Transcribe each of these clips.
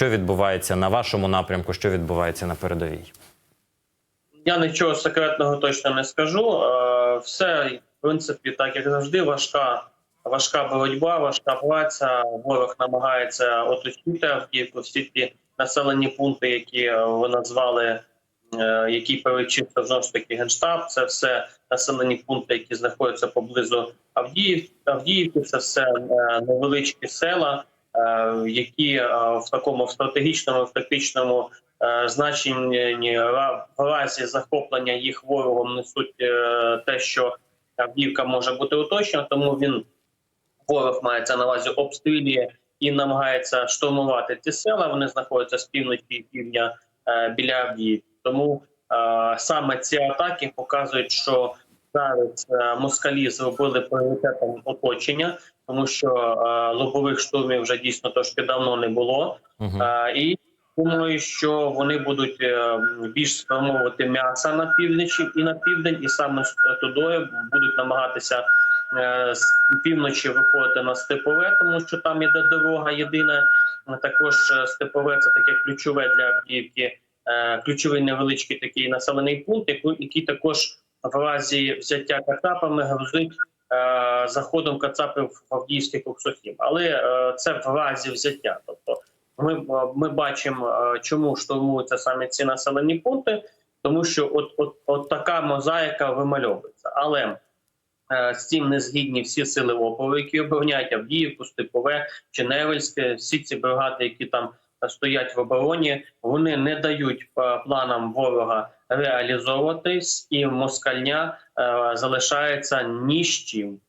що відбувається на вашому напрямку, що відбувається на передовій. Я нічого секретного точно не скажу. Е, Все, в принципі, так як завжди, важка, важка боротьба, важка праця. Ворог намагається оточити Авдіївку, всі ті населені пункти, які е, ви назвали, е, які перечислив знову ж таки генштаб. Це все населені пункти, які знаходяться поблизу Авдіїв, Авдіївки. Це все невеличкі села, які е, в такому стратегічному, тактичному е, значенні в разі захоплення їх ворогом несуть е, те, що Авдіївка може бути оточена, тому він ворог мається на увазі обстрілює і намагається штурмувати ці села. Вони знаходяться з півночі і півдня е, біля Авдіївки. Тому е, саме ці атаки показують, що зараз е, москалі зробили пріоритетом оточення, тому що е, лобових штурмів вже дійсно трошки давно не було. Угу. Е, І думаю, що вони будуть е, більш спрямовувати м'яса на півночі і на південь, і саме з тудою будуть намагатися е, з півночі виходити на степове, тому що там іде дорога єдина. Е, Також е, степове це таке ключове для Авдіївки, е, ключовий невеличкий такий населений пункт, який також в разі взяття кацапами грузить е, заходом кацапів в Авдіївський Коксохім. Але е, це в разі взяття. Тобто ми, е, ми бачимо, е, чому штурмуються саме ці населені пункти, тому що от, от, от така мозаїка вимальовується. Але е, з цим не згідні всі сили опору, які обороняють Авдіївку, Степове чи Невельське, всі ці бригади, які там е, стоять в обороні, вони не дають е, планам ворога реалізовуватись, і москальня е, залишається ні з чим.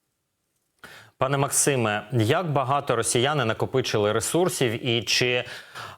Пане Максиме, як багато росіяни накопичили ресурсів, і чи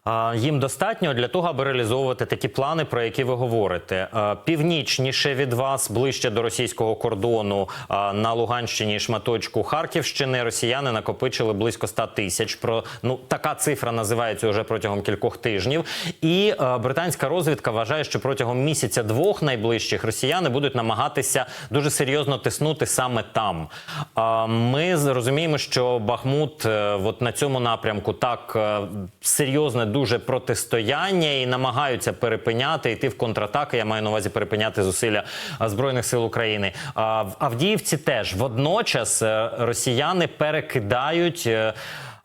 а, їм достатньо для того, аби реалізовувати такі плани, про які ви говорите? А, північніше від вас, ближче до російського кордону а, на Луганщині шматочку Харківщини, росіяни накопичили близько 100 тисяч. Про ну така цифра називається вже протягом кількох тижнів. І а, британська розвідка вважає, що протягом місяця-двох найближчих росіяни будуть намагатися дуже серйозно тиснути саме там. А, Ми з- розуміємо, що Бахмут е, от на цьому напрямку так е, серйозне дуже протистояння і намагаються перепиняти йти в контратаки. Я маю на увазі перепиняти зусилля збройних сил України. А в Авдіївці теж водночас е, росіяни перекидають.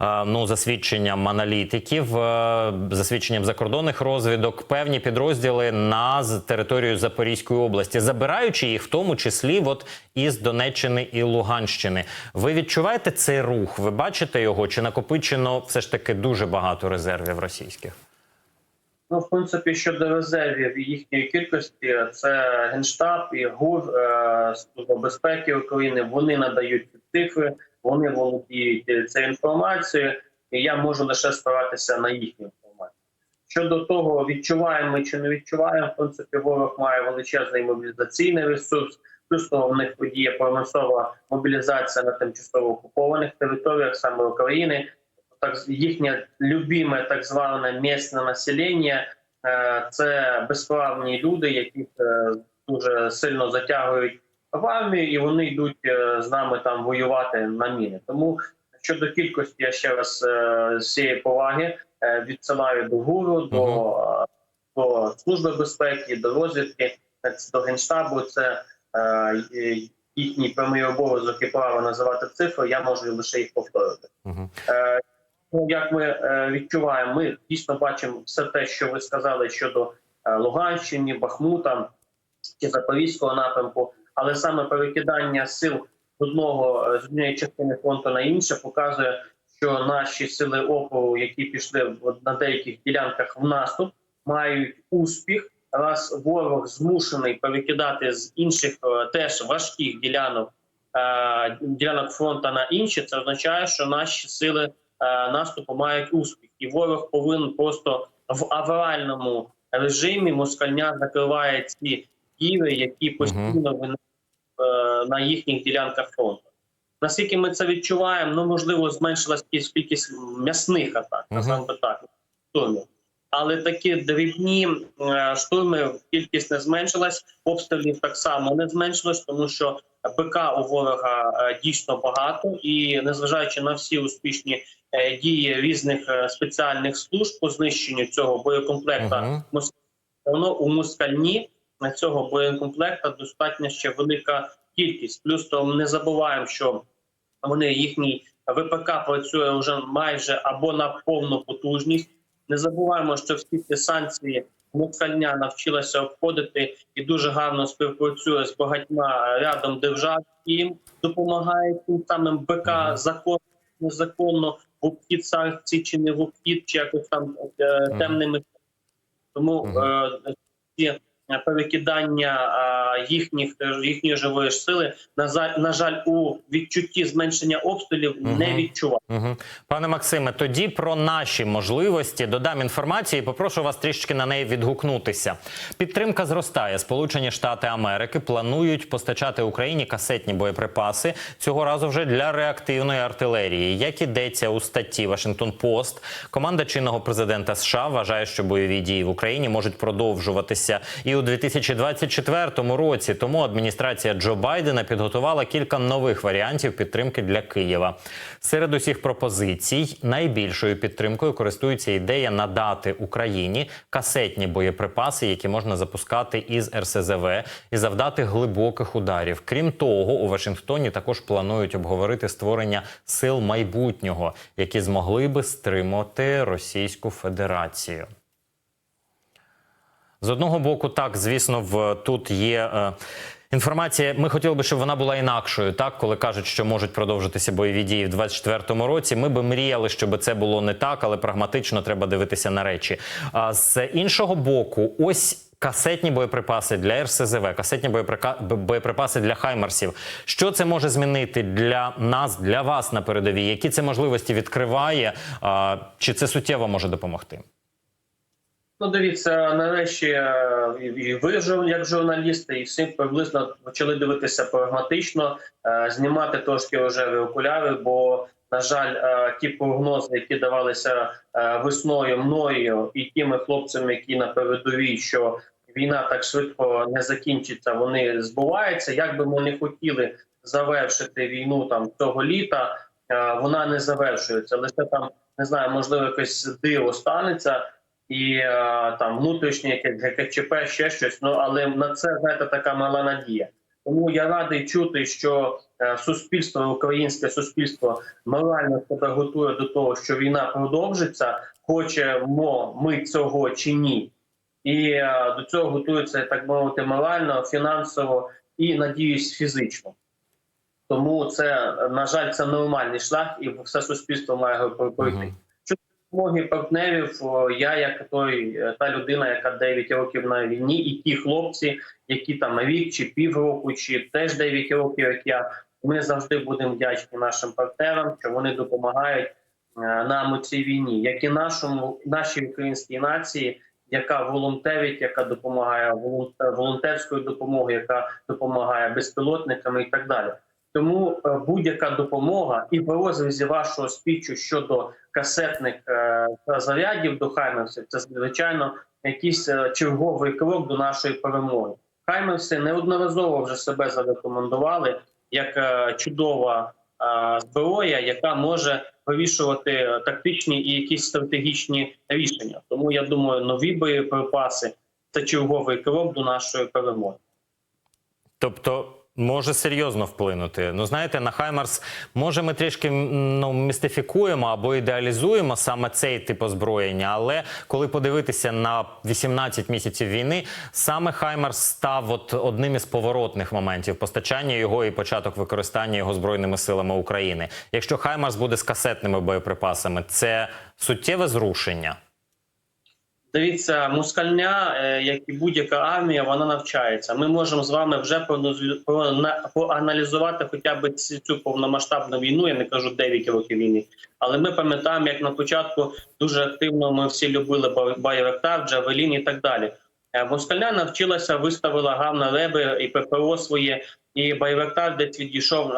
Е, Ну, за свідченням аналітиків, е, за свідченням закордонних розвідок, певні підрозділи на територію Запорізької області, забираючи їх, в тому числі, от із Донеччини і Луганщини. Ви відчуваєте цей рух? Ви бачите його? Чи накопичено все ж таки дуже багато резервів російських? Ну, в принципі, щодо резервів і їхньої кількості, це Генштаб і ГУР е, Служба безпеки України. Вони надають цифри, вони володіють цією інформацією, і я можу лише спиратися на їхню інформацію. Щодо того, відчуваємо ми чи не відчуваємо, в принципі, ворог має величезний мобілізаційний ресурс. Плюс того в них подіє промислова мобілізація на тимчасово окупованих територіях саме України так їхнє любиме так зване місне населення е, це безправні люди, яких е, дуже сильно затягують в армію, і вони йдуть е, з нами там воювати на міни. Тому щодо кількості, я ще раз е, з цієї поваги е, відсилаю до гуру, до, е, до служби безпеки, до розвідки, до генштабу. Це їхній прямий обов'язок і право називати цифри. Я можу лише їх повторити. Угу. Як ми е, відчуваємо, ми дійсно бачимо все те, що ви сказали щодо е, Луганщини, Бахмута чи Запорізького напрямку, але саме перекидання сил з одного е, з однієї частини фронту на інше показує, що наші сили опору, які пішли на деяких ділянках в наступ, мають успіх. Раз ворог змушений перекидати з інших е, теж важких ділянок е, ділянок фронту на інші, це означає, що наші сили наступу мають успіх, і ворог повинен просто в авральному режимі москальня закриває ці діри, які постійно виникають на їхніх ділянках фронту. Наскільки ми це відчуваємо, ну можливо, зменшилась кількість- м'ясних атак, називаємо би так, штурмів. Але такі дрібні е, штурми кількість не зменшилась, обстрілів так само не зменшилось, тому що БК у ворога е, дійсно багато, і незважаючи на всі успішні е, дії різних е, спеціальних служб по знищенню цього боєкомплекта, Мгм. воно у москальні на цього боєкомплекта достатньо ще велика кількість. Плюс то не забуваємо, що вони їхній ВПК працює вже майже або на повну потужність. Не забуваємо, що всі ці санкції москальня навчилася обходити і дуже гарно співпрацює з багатьма рядом держав, і їм допомагає тим самим БК законно, незаконно в обхід санкцій чи не в обхід, чи якось там е, темними. Тому е, ці перекидання е, їхніх їхньої живої сили на жаль, на жаль, у відчутті зменшення обстрілів Мгм. не відчуває. Угу. Пане Максиме, тоді про наші можливості додам інформацію і попрошу вас трішки на неї відгукнутися. Підтримка зростає. Сполучені Штати Америки планують постачати Україні касетні боєприпаси цього разу вже для реактивної артилерії. Як ідеться у статті Вашингтон Пост, команда чинного президента США вважає, що бойові дії в Україні можуть продовжуватися і у 2024 році. Тому адміністрація Джо Байдена підготувала кілька нових варіантів підтримки для Києва. Серед усіх пропозицій найбільшою підтримкою користується ідея надати Україні касетні боєприпаси, які можна запускати із РСЗВ і завдати глибоких ударів. Крім того, у Вашингтоні також планують обговорити створення сил майбутнього, які змогли би стримати Російську Федерацію. З одного боку, так звісно, в тут є. Е, Інформація, ми хотіли би, щоб вона була інакшою, так коли кажуть, що можуть продовжитися бойові дії в 24-му році. Ми би мріяли, щоб це було не так, але прагматично треба дивитися на речі. А з іншого боку, ось касетні боєприпаси для РСЗВ, касетні боєприпаси для Хаймарсів. Що це може змінити для нас, для вас на передовій? Які це можливості відкриває? Чи це суттєво може допомогти? Ну, дивіться, нарешті е, і ви, як журналісти, і всі приблизно почали дивитися прагматично, е, знімати трошки рожеві окуляри, бо, на жаль, е, ті прогнози, які давалися весною мною і тими хлопцями, які на передовій, що війна так швидко не закінчиться, вони збуваються. Як би ми не хотіли завершити війну там цього літа, вона не завершується. Лише там не знаю, можливо, якесь диво станеться і е, там внутрішнє ГКЧП, ще щось. Ну але на це знаєте така мала надія. Тому я радий чути, що е, суспільство, українське суспільство морально себе готує до того, що війна продовжиться, хочемо ми цього чи ні, і е, до цього готується так мовити морально, фінансово і надіюсь фізично. Тому це на жаль, це нормальний шлях, і все суспільство має його пройти. Допомоги партнерів. Я як той е, та людина, яка 9 років на війні, і ті хлопці, які там рік чи півроку, чи теж 9 років, як я. Ми завжди будемо вдячні нашим партнерам, що вони допомагають е, нам у цій війні, як і нашому нашій українській нації, яка волонтерить, яка допомагає волонтерською допомогою, яка допомагає безпілотниками і так далі. Тому е, будь-яка допомога і в розрізі вашого спічу щодо касетних е, зарядів до Хаймерсів, це звичайно якийсь е, черговий крок до нашої перемоги. Хаймерси неодноразово вже себе зарекомендували як чудова зброя, яка може вирішувати тактичні і якісь стратегічні рішення. Тому я думаю, нові боєприпаси це черговий крок до нашої перемоги. Тобто може серйозно вплинути. Ну знаєте, на Хаймарс може ми трішки ну, містифікуємо або ідеалізуємо саме цей тип озброєння. Але коли подивитися на 18 місяців війни, саме Хаймарс став от одним із поворотних моментів постачання його і початок використання його збройними силами України. Якщо Хаймарс буде з касетними боєприпасами, це суттєве зрушення. Дивіться, мускальня, е, як і будь-яка армія, вона навчається. Ми можемо з вами вже проаналізу- проаналізувати хоча б цю повномасштабну війну. Я не кажу 9 років війни, але ми пам'ятаємо, як на початку дуже активно ми всі любили Ба- Байрактар, Джавелін і так далі. Е, Москальня навчилася, виставила гавна реби і ППО своє, і Байрактар десь відійшов е,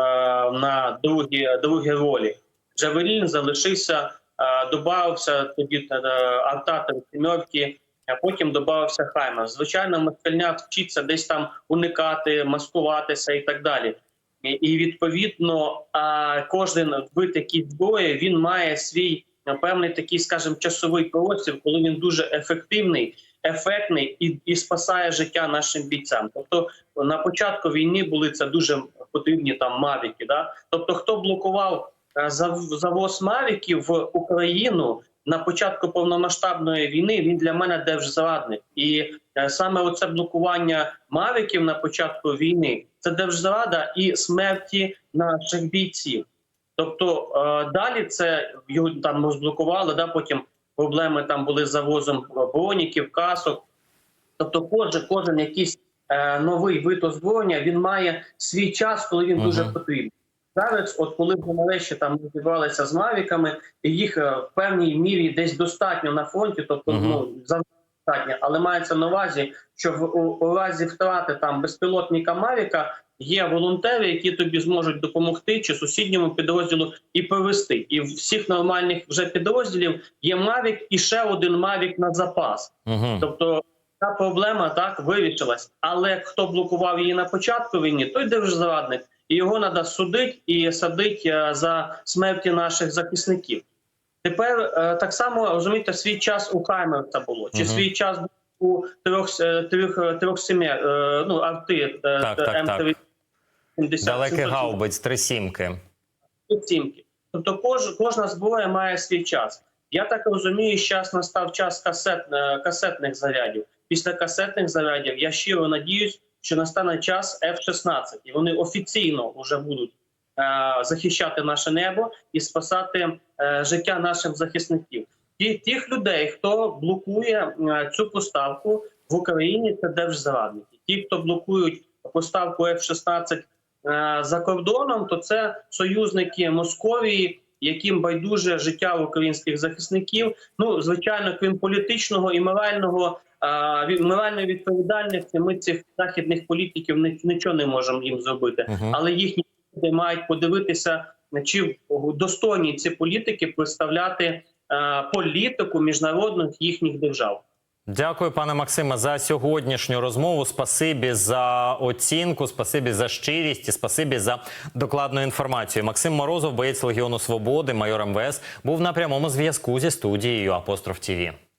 на другі, другі ролі. Джавелін залишився. Е, Добавився тоді е, Артатор а потім додався Хаймер. Звичайно, москальня вчиться десь там уникати, маскуватися і так далі. і відповідно кожен вид який зброї він має свій певний такий, скажімо, часовий простір, коли він дуже ефективний, ефектний і, і спасає життя нашим бійцям. Тобто на початку війни були це дуже потрібні там мавіки. Да? Тобто, хто блокував е, завоз мавіків в Україну на початку повномасштабної війни, він для мене держзрадник. І е, саме оце блокування мавіків на початку війни це держзрада і смерті наших бійців. Тобто е, далі це його там розблокували, да, потім проблеми там були з завозом броніків, касок. Тобто, кожен, кожен якийсь е, новий вид озброєння він має свій час, коли він Мгм. дуже потрібен. Зараз, от коли ми нарешті там розібралися з мавіками, і їх е, в певній мірі десь достатньо на фронті, тобто Мгм. ну завжди достатньо, але мається на увазі, що в у, у разі втрати там безпілотника Мавіка є волонтери, які тобі зможуть допомогти чи сусідньому підрозділу і повести. І в всіх нормальних вже підрозділів є Мавік і ще один Мавік на запас. Угу. Тобто ця проблема так вирішилась. Але хто блокував її на початку війни, той держзрадник. І його треба судити і садити е, за смерті наших захисників. Тепер е, так само розумієте, свій час у Хаймерса було, чи Мгм. свій час у трьох е, трьох трьох сім'я, ну арти. М370. Далекий гаубиць, три сімки. Оцінки. Тобто кож, кожна зброя має свій час. Я так розумію, що зараз настав час касет, касетних зарядів. Після касетних зарядів я щиро надіюсь, що настане час F-16, і вони офіційно вже будуть е, захищати наше небо і спасати е, життя наших захисників. І тих людей, хто блокує е, цю поставку в Україні, це держзрадники. Ті, хто блокують поставку F-16 е, за кордоном, то це союзники Московії, яким байдуже життя українських захисників. Ну звичайно, крім політичного і морального моральної відповідальності, ми цих західних політиків нічого не можемо їм зробити, Мгм. але їхні люди мають подивитися, чи достойні ці політики представляти політику міжнародних їхніх держав. Дякую, пане Максиме, за сьогоднішню розмову. Спасибі за оцінку, спасибі за щирість і спасибі за докладну інформацію. Максим Морозов, боєць Легіону Свободи, майор МВС, був на прямому зв'язку зі студією Апостроф ТІВІ.